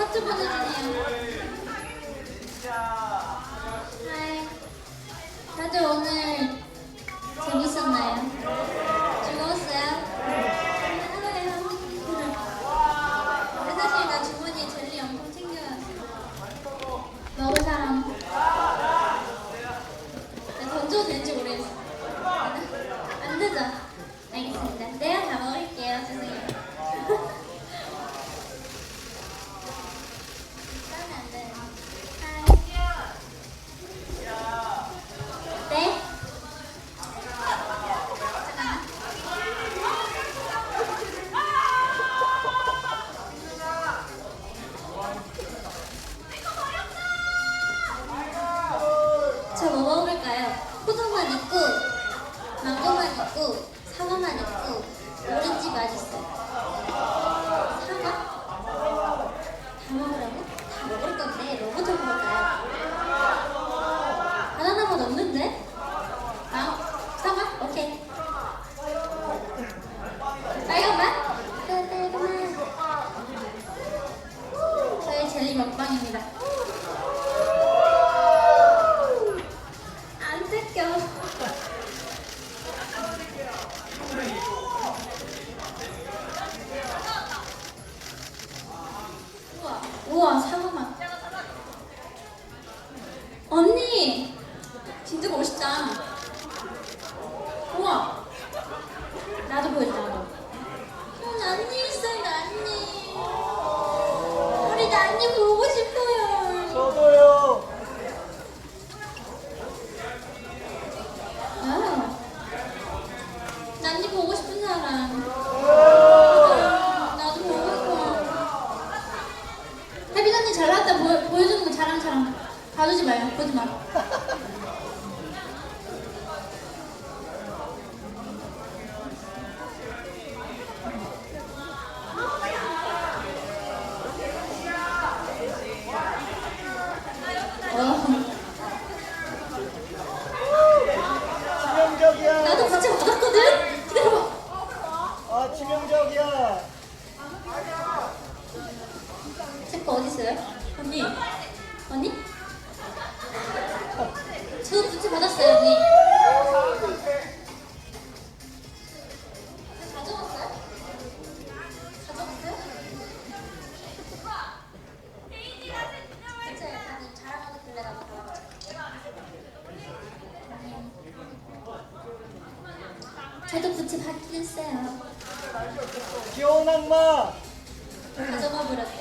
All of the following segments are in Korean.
하트 보내주네요. 하이. 다들 오늘 재밌었나요? 즐거웠어요? 하루에요. 근데 사실 나 주머니에 젤리 엄청 나니 보고 싶어요. 저도요. 아, 보고 싶은 사람. 나도 보고 싶어. 혜빈 언니 잘 나왔다 보여, 보여주는 거 자랑 자랑. 봐주지 마요. 보지 마. 했어요. 귀여운 악마. 가져가 버렸대.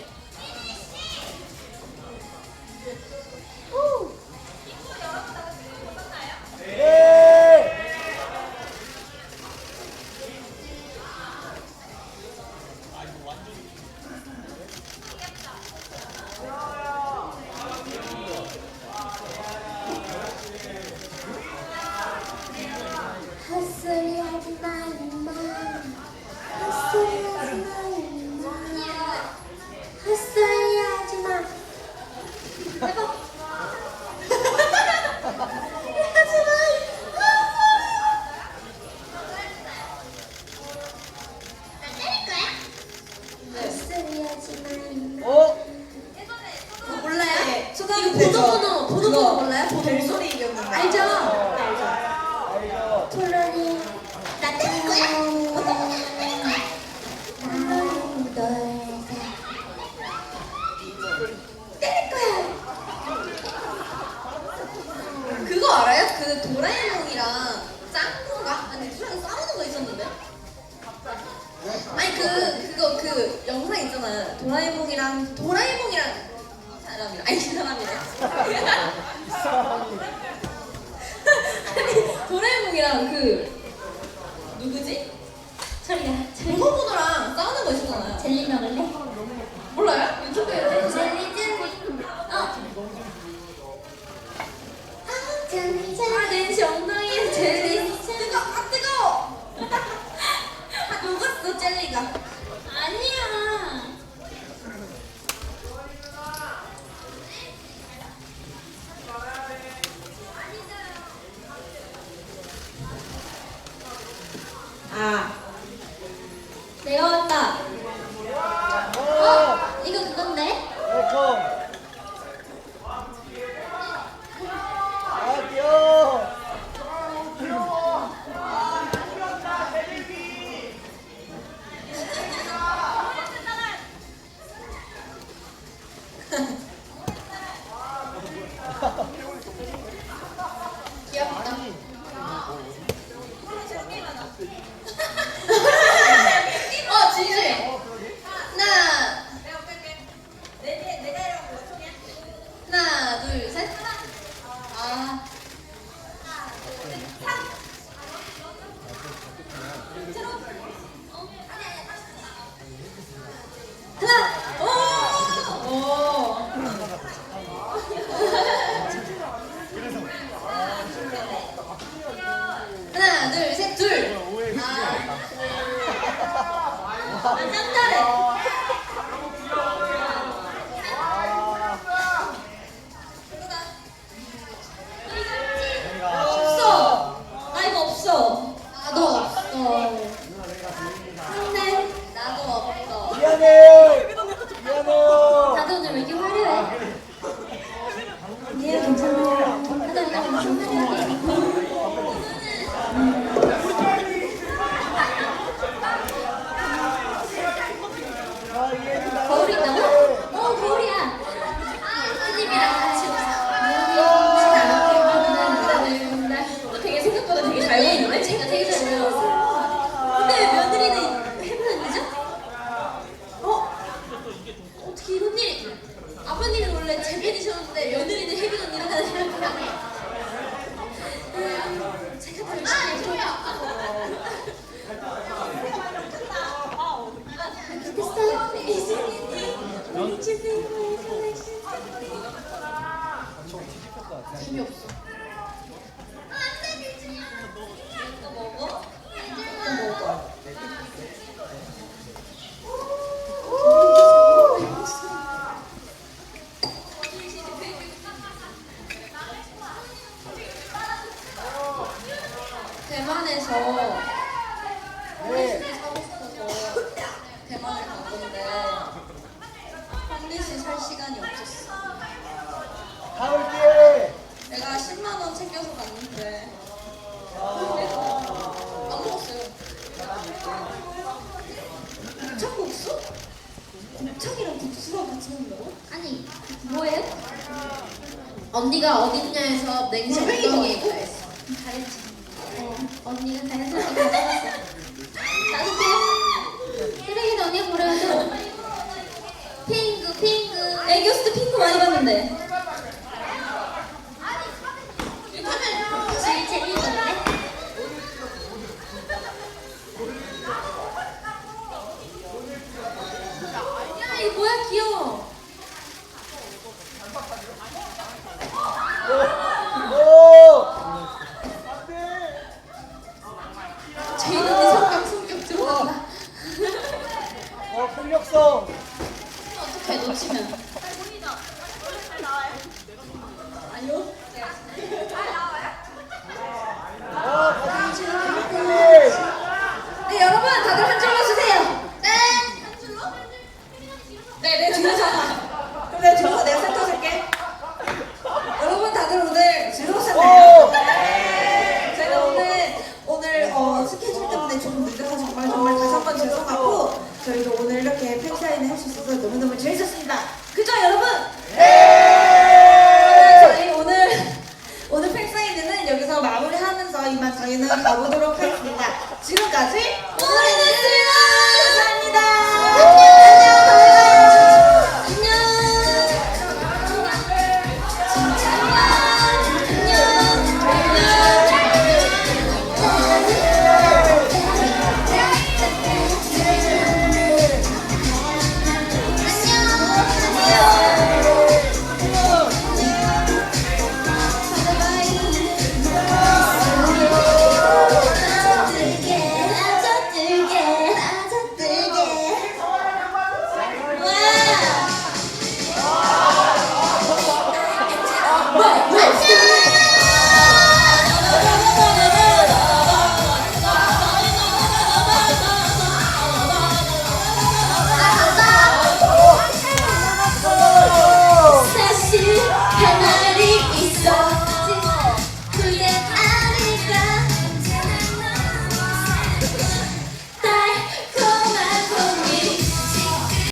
보도번호, 보도번호 몰라요? 벨소리 이겼는데. 알죠? 알죠. 톨러리 나 때릴 거야? 때릴 거야. 그거 알아요? 그 도라에몽이랑 짱구가 아니 둘이랑 싸우는 거 있었는데. 아니 그 그거 그 영상 있잖아요. 도라에몽이랑 도라에몽이랑 이 사람이랑 아니 사람이. 아니 도라에몽이랑 그 누구지? 젤리 보 啊。 챙겨서 갔는데 아. 안 먹었어요. 곱창국수? 곱창이랑 국수랑 같이 먹는다고? 아니 뭐예요? 언니가 어딨냐에서 냉장고에 있어. 귀여워. 오! 안 돼! 제인 언니 성격 성격 들어간다. 어, 폭력성! 어떡해 놓치면. 아니요. 너무너무 재밌었습니다.